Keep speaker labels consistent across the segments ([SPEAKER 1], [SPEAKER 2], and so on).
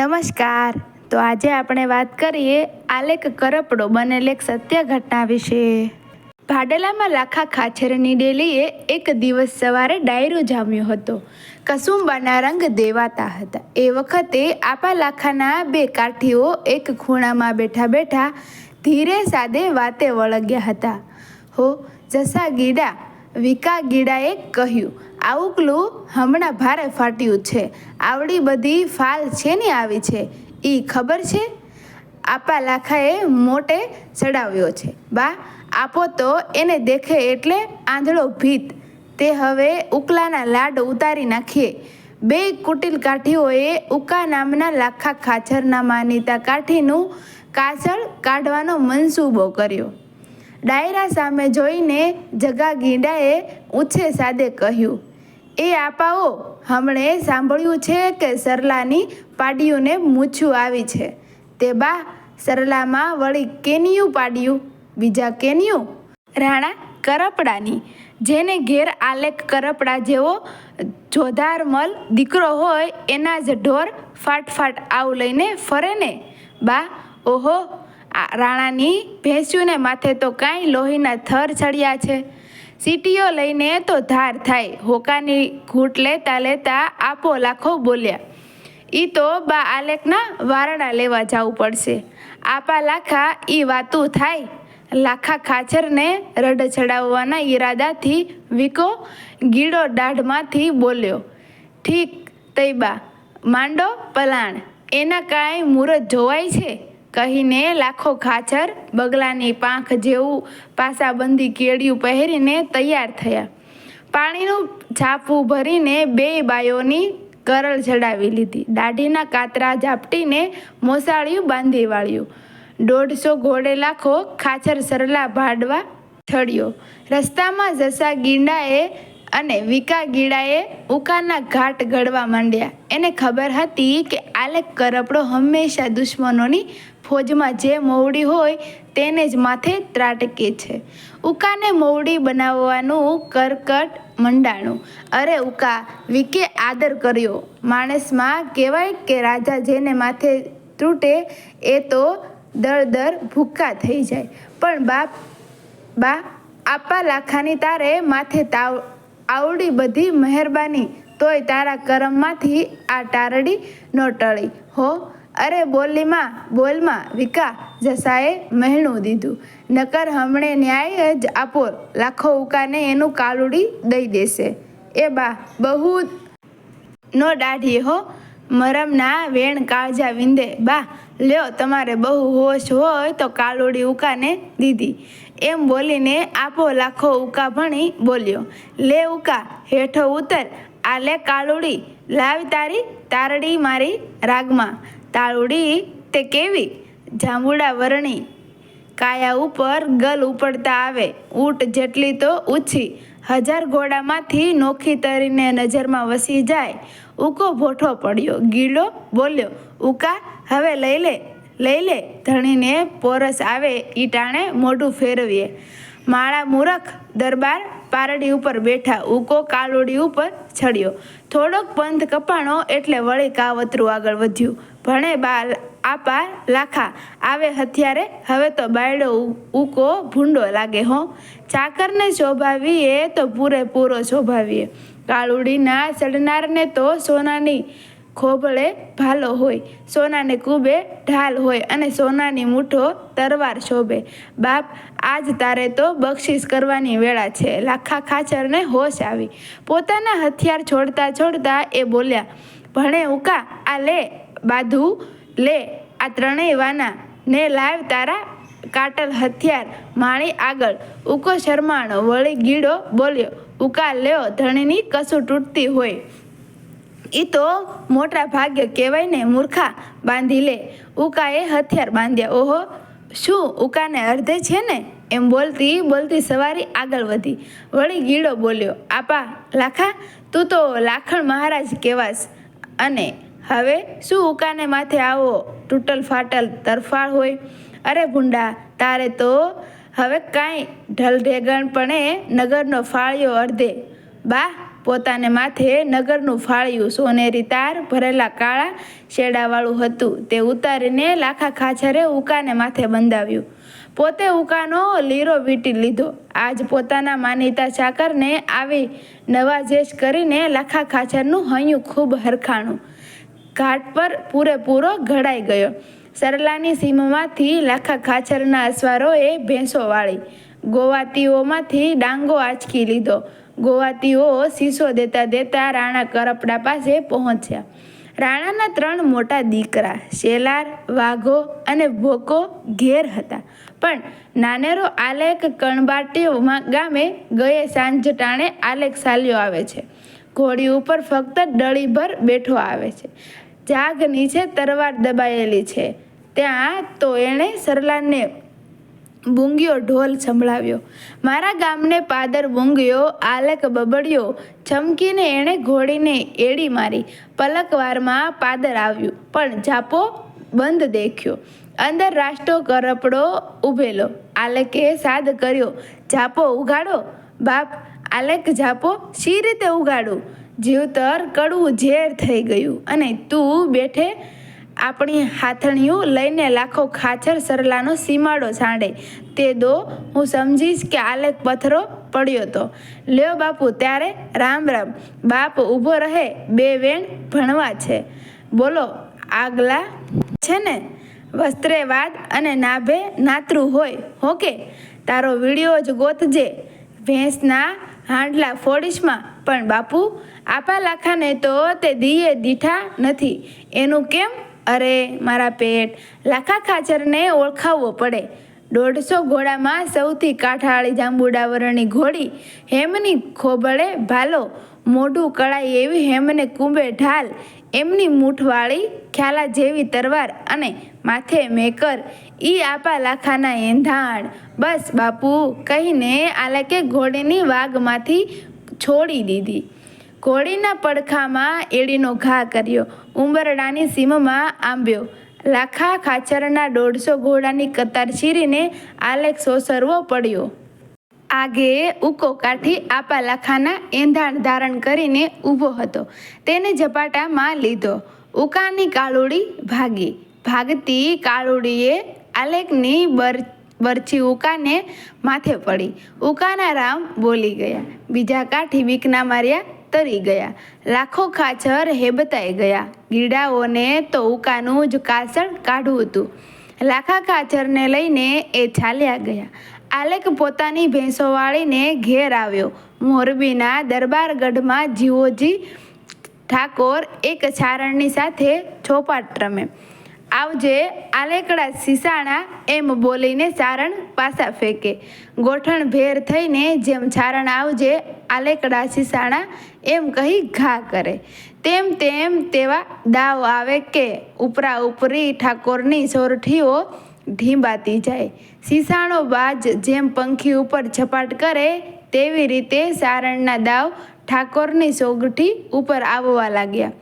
[SPEAKER 1] નમસ્કાર. તો આજે આપણે વાત કરીએ આલેખ કરપડો બનેલ એક સત્ય ઘટના વિશે. ભાડેલામાં લાખા ખાચરની ડેલીએ એક દિવસ સવારે ડાયરો જામ્યો હતો. કસુંબાના રંગ દેવાતા હતા. એ વખતે આપા લાખાના બે કાઠીઓ એક ખૂણામાં બેઠા બેઠા ધીરે સાદે વાતે વળગ્યા હતા. હો, જસા ગીડા વિકા ગીડાએ કહ્યું આવુકલું હમણાં ભારે ફાટ્યું છે. આવડી બધી ફાલ છે ને આવી છે? એ ખબર છે? આપા લાખાએ મોટે ચડાવ્યો છે. બા, આપો તો એને દેખે એટલે આંધળો ભીત. તે હવે ઉકલાના લાડ ઉતારી નાખીએ બે કુટિલ કાઠીઓએ ઉકા નામના લાખા ખાચરના માનીતા કાઠીનું કાચળ કાઢવાનો મનસૂબો કર્યો. ડાયરા સામે જોઈને જગા ગીંડાએ ઊંચે સાદે કહ્યું, એ આપાઓ, હમણે સાંભળ્યું છે કે સરલાની પાડીઓને મૂછું આવી છે. તે બા, સરલામાં વળી કેનિયું પાડ્યું? બીજા કેનિયું? રાણા કરપડાની, જેને ઘેર આલેખ કરપડા જેવો જોધારમલ દીકરો હોય, એના જ ઢોર ફાટફાટ આવ લઈને ફરે ને? બા, ઓહો રાણાની ભેંસ્યુને માથે તો કાંઈ લોહીના થર ચડ્યા છે. સીટીઓ લઈને તો ધાર થાય. હોકાની ઘૂંટ લેતા લેતા આપો લાખો બોલ્યા. ઈ તો બા આલેકના વારણા લેવા જવું પડશે. આપા લાખા ઈ વાતું થાય. લાખા ખાચરને રડ ચડાવવાના ઈરાદાથી વિકો ગીડો દાઢમાંથી બોલ્યો. ઠીક તૈબા, માંડો પલાણ. એના કાંઈ મુહૂર્ત જોવાય છે? કહીને લાખો ખાચર, બગલાની પાંખ જેવું પાસાબંધી કેળિયું પહેરીને તૈયાર થયા. પાણીનું છાપું ભરીને બે બાયોની કરળ જડાવી લીધી. દાઢીના કાતરા ઝાપટીને મોસાળિયું બાંધી વાળ્યું. દોઢસો ઘોડે લાખો ખાચર સરલા ભાડવા ચડ્યો રસ્તામાં જસા ગીંડાએ અને વિકા ગીડાએ ઉકાના ઘાટ ઘડવા માંડ્યા. એને ખબર હતી કે આલેક કરપડો હંમેશા દુશ્મનોની ફોજમાં જે મોવડી હોય તેને જ માથે ત્રાટકે છે. ઉકાને મોવડી બનાવવાનું કરકટ મંડાણું. અરે ઉકા, વિકે આદર કર્યો. માણસમાં કહેવાય કે રાજા જેને માથે તૂટે એ તો દર દર ભૂક્કા થઈ જાય. પણ બાપ, બા, આપા લાખાની તારે માથે તાવ, આવડી બધી મહેરબાની. તોય તારા કરમમાંથી આ ટારડી ન ટળી. હો અરે બોલીમાં બોલમાં વિકા, જસાએ મહેણું દીધું. નકર હમણે ન્યાય જ આપો, લાખો ઉકાને એનું કાલુડી દઈ દેશે. એ બા, બહુ નો દાઢીએ હો. મરમના વેણ કાળજા વિંદે. બા, લ્યો, તમારે બહુ હોશ હોય તો કાલુડી ઉકાને દીધી. એમ બોલીને આપો લાખો ઉકા ભણી બોલ્યો. લે ઉકા, હેઠો ઉતર. આ લે કાળુડી લાવ તારી તારડી મારી રાગમાં. તાળુડી તે કેવી? જાંબુડા વરણી. કાયા ઉપર ગલ ઉપડતા આવે. ઊંટ જેટલી તો ઊંચી. હજાર ઘોડામાંથી નોખી તરીને નજરમાં વસી જાય. ઉકો ભોઠો પડ્યો. ગીલો બોલ્યો, ઉકા, હવે લઈ લે. લઈ લે. ધણીને પોરસ આવે ઈ ટાણે મોઢું ફેરવીએ. માળા મૂરખ દરબાર પારડી ઉપર બેઠા. ઉકો કાલોડી ઉપર ચડ્યો. થોડોક પંથ કપાણો એટલે વળી કાવતરું આગળ વધ્યું. ભણે બા આપા લાખા. આવે હથિયારે, હવે તો બાયડો ઉકો ભૂંડો લાગે હો. ચાકરને શોભાવીએ તો પૂરેપૂરો શોભાવીએ. કાળુડીના ચડનારને તો સોનાની ખોભળે ભાલો હોય. સોનાને કૂબે ઢાલ હોય અને સોનાની મૂઠો તરવાર શોભે. બાપ, આજ તારે તો બક્ષિસ કરવાની વેળા છે. લાખા ખાચરને હોશ આવી. પોતાના હથિયાર છોડતા છોડતા એ બોલ્યા, ભણે ઉકા, આ લે. બાધુ? લે, આ ત્રણેય વાના ને લાવ તારા કાટલ હથિયાર માણી આગળ. ઉકો શરમાણો વળી ગીડો બોલ્યો, ઉકાલ લ્યો ધણીની કશું તૂટતી હોય. એ તો મોટા ભાગ્ય કહેવાય ને, મૂર્ખા, બાંધી લે. ઉકાએ હથિયાર બાંધ્યા. ઓહો, શું ઉકાને અર્ધે છે ને? એમ બોલતી બોલતી સવારી આગળ વધી. વળી ગીડો બોલ્યો, આપા, લાખા, તું તો લાખણ મહારાજ કહેવાશ. અને હવે શું ઉકાને માથે આવો? તૂટલ ફાટલ તરફાળ હોય. અરે ભૂંડા તારે તો હવે કાંઈ ઢલઢેગણપણે નગરનો ફાળ્યો અડધે. બા, પોતાને માથે નગરનું ફાળ્યું, સોનેરી તાર, ભરેલા કાળા શેડાવાળું હતું. તે ઉતારીને લાખા ખાછરે ઉકાને માથે બંધાવ્યું. પોતે ઉકાનો લીરો વીંટી લીધો. આજ પોતાના માનીતા ચાકરને આવી નવાજેશ કરીને લાખા ખાછરનું હૈયું ખૂબ હરખાણું. ઘાટ પર પૂરેપૂરો ઘડાઈ ગયો. સરલાની સીમમાંથી લાખા ખાચરના અસવારોએ ભેંસો વાળી. ગોવાતીઓમાંથી ડાંગો આંચકી લીધો. ગોવાતીઓ શીશો દેતા દેતા રાણા કરપડા પાસે પહોંચ્યા. રાણાના ત્રણ મોટા દીકરા, શેલાર, વાઘો અને ભોકો ઘેર હતા. પણ નાનેરો આલેખ કણબાટીઓમાં ગામે ગયે સાંજ ટાણે આલેખ સાલ્યો આવે છે. ઘોડી ઉપર ફક્ત ડળીભર બેઠો આવે છે. જાગ નીચે તરવાર દબાયેલી છે. ત્યાં તો એણે સરલાને બૂંગ્યો ઢોલ સંભળાવ્યો. મારા ગામને પાદર બૂંગ્યો આલક બબડ્યો. ચમકીને એણે ઘોડીને એડી મારી. પલકવારમાં પાદર આવ્યું, પણ જાપો બંધ દેખ્યો. અંદર રાષ્ટ્રો કરપડો ઊભેલો આલેકે સાદ કર્યો જાપો ઉગાડો? બાપ આલેક જાપો શી રીતે ઉગાડું? જીવતર કડવું ઝેર થઈ ગયું અને તું બેઠે આપણી હાથણીયું લઈને લાખો ખાચર સરલાનો સીમાડો સાંડે. તે દો, હું સમજીશ કે આલેખ પથરો પડ્યો તો. લ્યો બાપુ, ત્યારે રામ રામ. બાપ ઊભો રહે, બે વેણ ભણવા છે. બોલો, આગલા છે ને? વસ્ત્રે વાદ અને નાભે નાતરું હોય હોકે તારો વીડિયો જ ગોતજે. ભેંસના હાંડલા ફોડીશમાં પણ બાપુ, આપા લાખાને તો તે દીએ દીઠા નથી. એનું કેમ? અરે, મારા પેટ. લાખા ખાચરને ઓળખાવવો પડે. દોઢસો ઘોડામાં સૌથી કાંઠાળી જાંબુડાવરણની ઘોડી હેમની ખોબળે ભાલો. મોઢું કળાઈ એવી હેમને કુંભે ઢાલ. એમની મૂઠવાળી ખ્યાલા જેવી તરવાર અને માથે મેકર. ઈ આપા લાખાના એંધાણ. બસ બાપુ, કહીને આલાકે ઘોડીની વાગમાંથી છોડી દીધી. ઘોડીના પડખામાં એડીનો ઘા કર્યો. ઉંબરડાની સીમમાં આંબ્યો. લાખા ખાચરના દોઢસો ઘોડાની કતાર ચીરીને આલેખ સોસરવો પડ્યો. આગે ઉકો કાઠી આપા લાખાના એંધાણ ધારણ કરીને ઊભો હતો. તેને ઝપાટામાં લીધો. ઉકાની કાળુડી ભાગી. ભાગતી કાળુડીએ આલેકની બર બરછી ઉકાને માથે પડી. ઉકાના રામ બોલી ગયા. બીજા કાઠી બીકના માર્યા તરી ગયા. લાખો ખાચર હેબતાઈ ગયા. ગીડાઓને તો ઉકાનું જ કાસળ કાઢવું હતું. લાખા ખાચરને લઈને એ ચાલ્યા ગયા. આલેક પોતાની ભેંસો વાળીને ઘેર આવ્યો. મોરબીના દરબારગઢમાં જીવોજી ઠાકોર એક ચારણની સાથે ચોપાટ રમે. આવજે આલેકડા સીસાણા એમ બોલીને ચારણ પાસા ફેંકે. ગોઠણ ભેર થઈને જેમ ચારણ આવજે, આલેકડા સીસાણા એમ કહી ઘા કરે. તેમ તેમ તેવા દાવ આવે કે ઉપરા ઉપરી ઠાકોરની સોરઠીઓ ઢીંબાતી જાય. સીસાણો બાજ જેમ પંખી ઉપર ઝપાટ કરે, તેવી રીતે સારણના દાવ ઠાકોરની સોગઠી ઉપર આવવા લાગ્યા.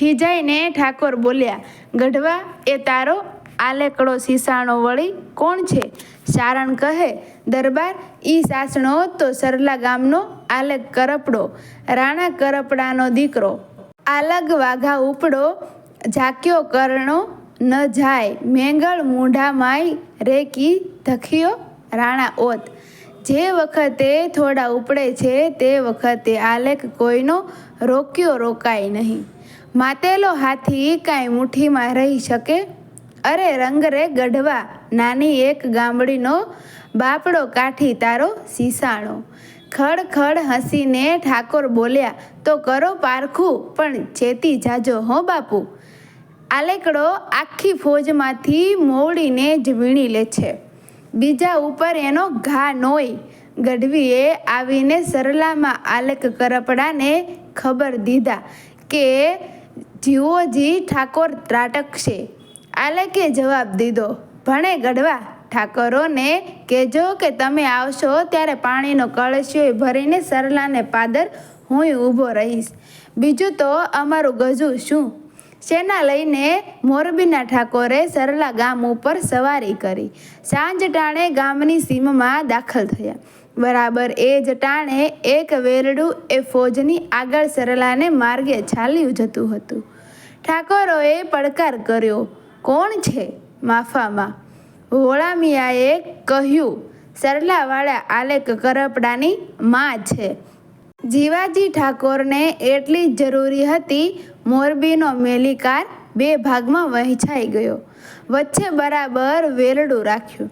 [SPEAKER 1] ખીજાઈને ઠાકોર બોલ્યા, ગઢવા, એ તારો આલેકડો સીસાણો વળી કોણ છે? સારણ કહે, દરબાર, ઈ સાસણો તો સરલા ગામનો આલેક કરપડો, રાણા કરપડાનો દીકરો. આલગ વાઘા ઉપડો, ઝાક્યો કરણો ન જાય. મેંગળ મૂઢામાય રેકી ધખિયો રાણા ઓત. જે વખતે થોડા ઉપડે છે, તે વખતે આલેખ કોઈનો રોક્યો રોકાય નહીં. માતેલો હાથી કાંઈ મુઠ્ઠીમાં રહી શકે? અરે રંગ રે ગઢવા, નાની એક ગામડીનો બાપડો કાઠી તારો સીસાણો. ખડ ખડ હસીને ઠાકોર બોલ્યા, તો કરો પારખું, પણ ચેતી જાજો હો બાપુ. આલેકડો આખી ફોજમાંથી મોવડીને જ વીણી લે છે. બીજા ઉપર એનો ઘા નોય ગઢવીએ આવીને સરલામાં આલેક કરપડાને ખબર દીધા કે જીવોજી ઠાકોર ત્રાટકશે આલેકે જવાબ દીધો. ભણે ગઢવા, ઠાકોરોને કહેજો કે તમે આવશો ત્યારે પાણીનો કળશિયો ભરીને સરલાને પાદર હું ઊભો રહીશ. બીજું તો અમારું ગજુ શું? સેના લઈને મોરબીના ઠાકોરે સરલા ગામ ઉપર સવારી કરી. સાંજ ટાણે ગામની સીમમાં દાખલ થયા. બરાબર. એ જ ટાણે એક વેરડું એ ફોજની આગળ સરલાને માર્ગે ચાલ્યું જતું હતું. ઠાકોરોએ પડકાર કર્યો, કોણ છે માફામાં? હોળામિયાએ કહ્યું, સરલાવાળા આલેક કરપડાની માં છે. જીવાજી ઠાકોરને એટલી જ જરૂરી હતી, મોરબીનો મેલીકાર બે ભાગમાં વહેંચાઈ ગયો. વચ્ચે બરાબર વેરડું રાખ્યું.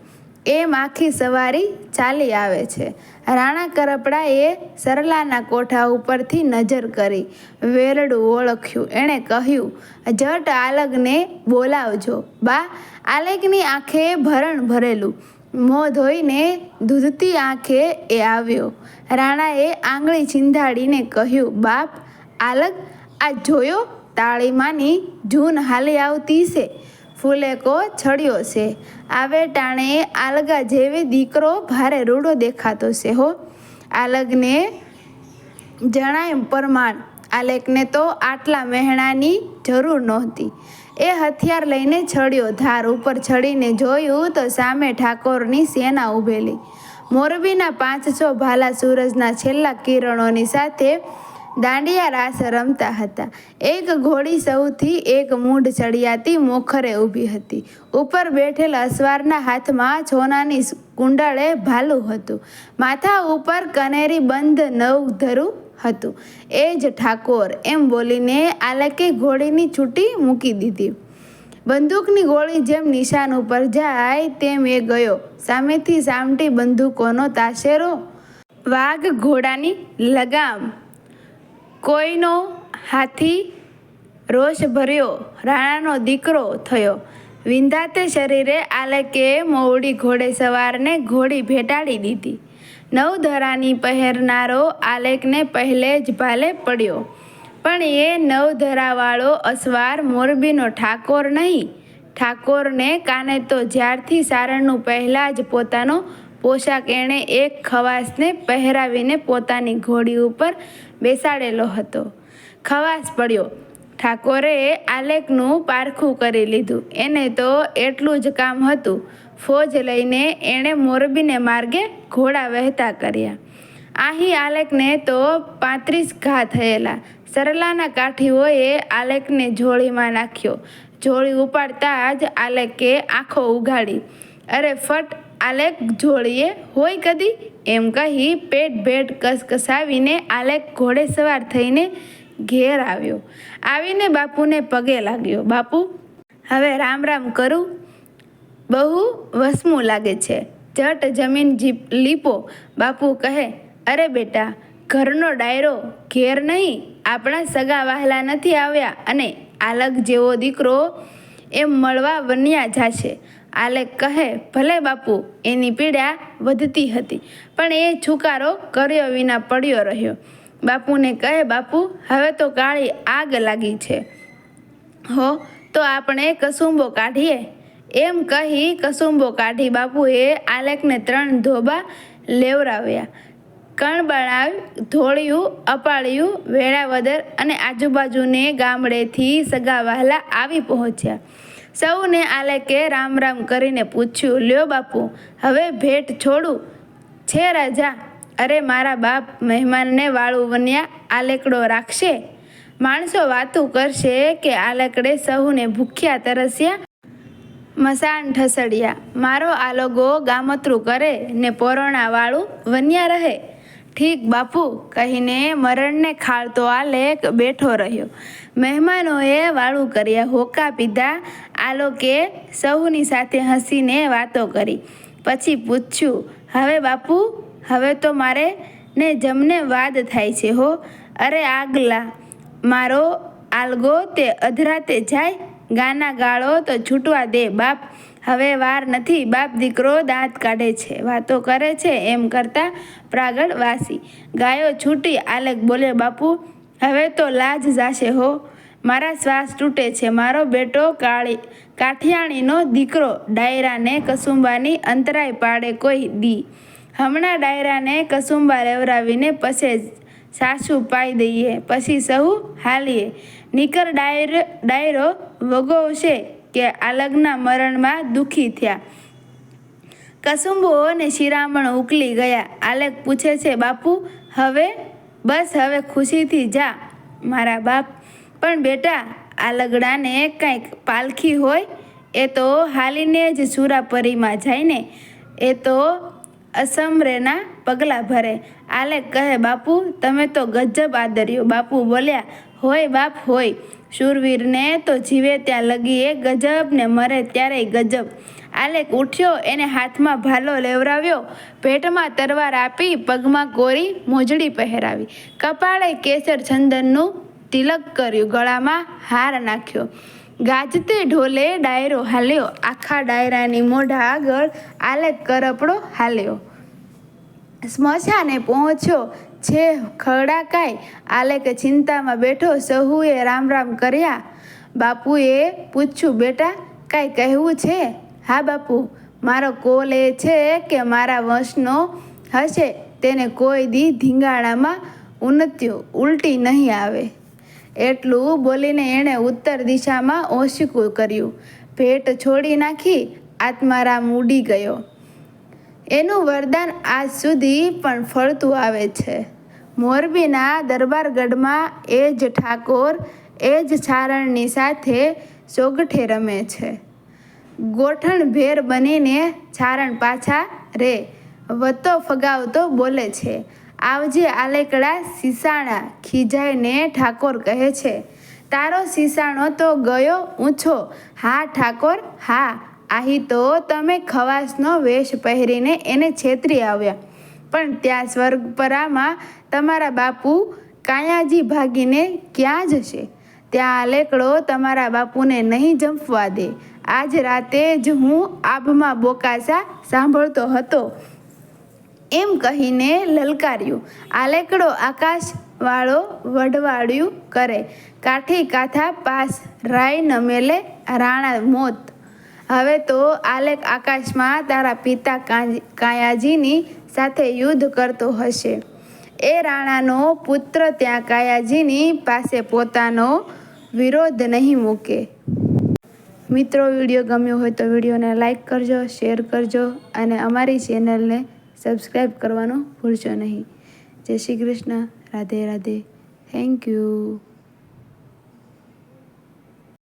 [SPEAKER 1] એમ આખી સવારી ચાલી આવે છે. રાણા કરપડાએ સરલાના કોઠા ઉપરથી નજર કરી, વેરડું ઓળખ્યું. એણે કહ્યું, જટ આલગને બોલાવજો. બા આલેકની આંખે ભરણ ભરેલું. મોં ધોઈને દૂધતી આંખે એ આવ્યો. રાણાએ આંગળી ચીંધાડીને કહ્યું, બાપ, આલગ, આ જોયો? તાળીમાંની જૂન હાલી આવતી છે. ફૂલેકો છડ્યો છે. આવે ટાણે આલગા જેવી દીકરો ભારે રૂડો દેખાતો છે હો. આલગને જણાય પરમાણ. આલેકને તો આટલા મહેણાની જરૂર નહોતી. એ હથિયાર લઈને છડ્યો ધાર ઉપર ચડીને જોયું તો સામે ઠાકોરની સેના ઊભેલી મોરબીના પાંચસો ભાલા સૂરજના છેલ્લા કિરણોની સાથે દાંડિયા રાસ રમતા હતા. એક ઘોડી સૌથી એક મૂઢ ચડિયાતી મોખરે ઊભી હતી. ઉપર બેઠેલ અસવારના હાથમાં સોનાની કુંડળે ભાલું હતું. માથા ઉપર કનેરી બંધ નવ ધરું હતું. એ જ ઠાકોર, એમ બોલીને આલકે ઘોડીની છૂટી મૂકી દીધી. બંદૂકની ગોળી જેમ નિશાન ઉપર જાય તેમ એ ગયો. સામેથી સામટી બંદૂકોનો તાશેરો. વાઘ ઘોડાની લગામ કોઈનો હાથી રોષ ભર્યો, રાણાનો દીકરો થયો. વિંધાતે શરીરે આલેકે મોવડી ઘોડે સવારને ઘોડી ભેટાડી દીધી. નવધરાની પહેરનારો આલેકને પહેલે જ ભાલે પડ્યો. પણ એ નવધરાવાળો અસવાર મોરબીનો ઠાકોર નહીં. ઠાકોરને કાને તો જ્યારથી સારણનું પહેલાં જ પોતાનો પોશાક એણે એક ખવાસને પહેરાવીને પોતાની ઘોડી ઉપર બેસાડેલો હતો. ખવાસ પડ્યો. ઠાકોરે આલેખનું પારખું કરી લીધું. એને તો એટલું જ કામ હતું. ફોજ લઈને એણે મોરબીને માર્ગે ઘોડા વહેતા કર્યા. અહીં આલેખને તો પાંત્રીસ ઘા થયેલા. સરલાના કાઠીઓએ આલેખને જોળીમાં નાખ્યો. જોળી ઉપાડતા જ આલેકે આંખો ઉઘાડી. અરે, ફટ આલેખ જોડીએ. હોય કદી? એમ કહી પેટ ભેટ કસકસાવીને આલેખ ઘોડે સવાર થઈને ઘેર આવ્યો. આવીને બાપુને પગે લાગ્યો. બાપુ, હવે રામ રામ કરું? બહુ વસમું લાગે છે. જટ જમીન જીપ લીપો. બાપુ કહે, અરે બેટા, ઘરનો ડાયરો ઘેર નહીં. આપણા સગા વહાલા નથી આવ્યા અને આલગ જેવો દીકરો એમ મળવા વન્યા જાશે. આલેખ કહે, ભલે બાપુ, એની પીડા વધતી હતી, પણ એ છુકારો કર્યો વિના પડ્યો રહ્યો. બાપુને કહે, બાપુ, હવે તો કાળી આગ લાગી છે. હો, તો આપણે કસુંબો કાઢીએ? એમ કહી કસુંબો કાઢી બાપુએ આલેખને ત્રણ ધોબા લેવરાવ્યા કણબણાવ ધોળિયું, અપાળિયું, વેળાવદર અને આજુબાજુને ગામડેથી સગા વહાલા આવી પહોંચ્યા. સૌને આલેકે રામ રામ કરીને પૂછ્યું, લ્યો બાપુ, હવે ભેટ છોડું? છે રાજા. અરે, મારા બાપ મહેમાનને વાળું વન્યા આલેકડો રાખશે? માણસો વાતું કરશે કે આલેકડે સહુને ભૂખ્યા તરસ્યા? મસાણ ઠસડિયા, મારો આલોગો ગામતરું કરે ને પોરોણા વાળું વન્યા રહે? ઠીક બાપુ, કહીને મરણને ખાળતો આલેક બેઠો રહ્યો. મહેમાનોએ વાળું કર્યા હોકા પીધા. આલોકે સૌની સાથે હસીને વાતો કરી. પછી પૂછ્યું, હવે બાપુ, હવે તો મારે ને જમને વાદ થાય છે હો. અરે આગલા, મારો આલગો તે અધરાતે જાય, ગાના ગાળો તો છૂટવા દે બાપ. હવે વાર નથી, બાપ દીકરો દાંત કાઢે છે, વાતો કરે છે એમ કરતા પ્રાગળ વાસી ગાયો છૂટી આલેક બોલે, બાપુ હવે તો લાજ જાશે હો. મારા શ્વાસ તૂટે છે. મારો બેટો કાળી, કાઠિયાણીનો દીકરો. ડાયરાને કસુંબાની અંતરાય પાડે કોઈ દી. હમણાં ડાયરાને કસુંબા લેવરાવીને પછી સાસુ પાઈ દઈએ. પછી સહુ હાલીએ. નીકર ડાયર, ડાયરો વગોવશે કે આલગના મરણમાં દુઃખી થયા. કસુંબો અને શિરામણ ઉકલી ગયા. આલેખ પૂછે છે, બાપુ, હવે બસ હવે ખુશીથી જા, મારા બાપ. પણ બેટા, આ લગડાને કંઈક પાલખી હોય, એ તો હાલીને જ સુરાપરીમાં જાય ને. એ તો અસમરેના પગલાં ભરે. આલે કહે, બાપુ, તમે તો ગજબ આદર્યો. બાપુ બોલ્યા, હોય બાપ, હોય. શૂરવીરને તો જીવે ત્યાં લગી એ ગજબ ને મરે ત્યારે ગજબ. આલેખ ઉઠ્યો, એને હાથમાં ભાલો લેવરાવ્યો પેટમાં તરવાર આપી, પગમાં કોરી મોજડી પહેરાવી. કપાળે કેસર ચંદનનું તિલક કર્યું, ગળામાં હાર નાખ્યો. ગાજતે ઢોલે ડાયરો હાલ્યો, આખા ડાયરાની મોઢા આગળ આલેક કરપડો હાલ્યો. સ્મશાને પહોંચ્યો, છે ખડાકાય આલેકે ચિંતામાં બેઠો, સહુએ રામ રામ કર્યા. બાપુએ પૂછ્યું, બેટા, કાંઈ કહેવું છે? હા બાપુ, મારો કોલ એ છે કે મારા વંશનો હશે, તેને કોઈ દી ધીંગાણામાં ઉનત્યો, ઉલટી નહીં આવે. એટલું બોલીને એણે ઉત્તર દિશામાં ઓશિકું કર્યું. ભેટ છોડી નાખી આત્મારામ ઉડી ગયો. એનું વરદાન આજ સુધી પણ ફળતું આવે છે. મોરબીના દરબારગઢમાં એ જ ઠાકોર, એ જ સારણની સાથે સોગઠે રમે છે. ગોઠણ ભેર બનીને ચારણ પાછા રે. વતો ફગાવતો બોલે છે. આવજે આલેકડા સીસાણા ખીજાઈને ઠાકોર કહે છે. તારો સીસાણો તો ગયો ઊંચો. હા ઠાકોર, હા. આહી તો તમે ખવાસનો વેશ પહેરીને એને છેતરી આવ્યા. પણ ત્યાં સ્વર્ગપરામાં તમારા બાપુ કાયાજી ભાગીને ક્યાં જશે? ત્યાં આલેકડો તમારા બાપુને નહીં જંપવા દે. આજ રાતે જ હું આભમાં બોકાસા સાંભળતો હતો. એમ કહીને લલકાર્યું. આલેકડો આકાશ વાળો વઢવાડ્યું કરે. કાઠી કાથા પાસ રાય ન મેલે રાણા મોત. હવે તો આલેક આકાશમાં તારા પિતા કાયાજીની સાથે યુદ્ધ કરતો હશે. એ રાણાનો પુત્ર ત્યાં કાયાજીની પાસે પોતાનો વિરોધ નહીં મૂકે. મિત્રો, વીડિયો ગમ્યો હોય તો વિડીયોને લાઈક કરજો, શેર કરજો અને અમારી ચેનલને સબસ્ક્રાઈબ કરવાનું ભૂલશો નહીં. જય શ્રી કૃષ્ણ. રાધે રાધે. Thank you.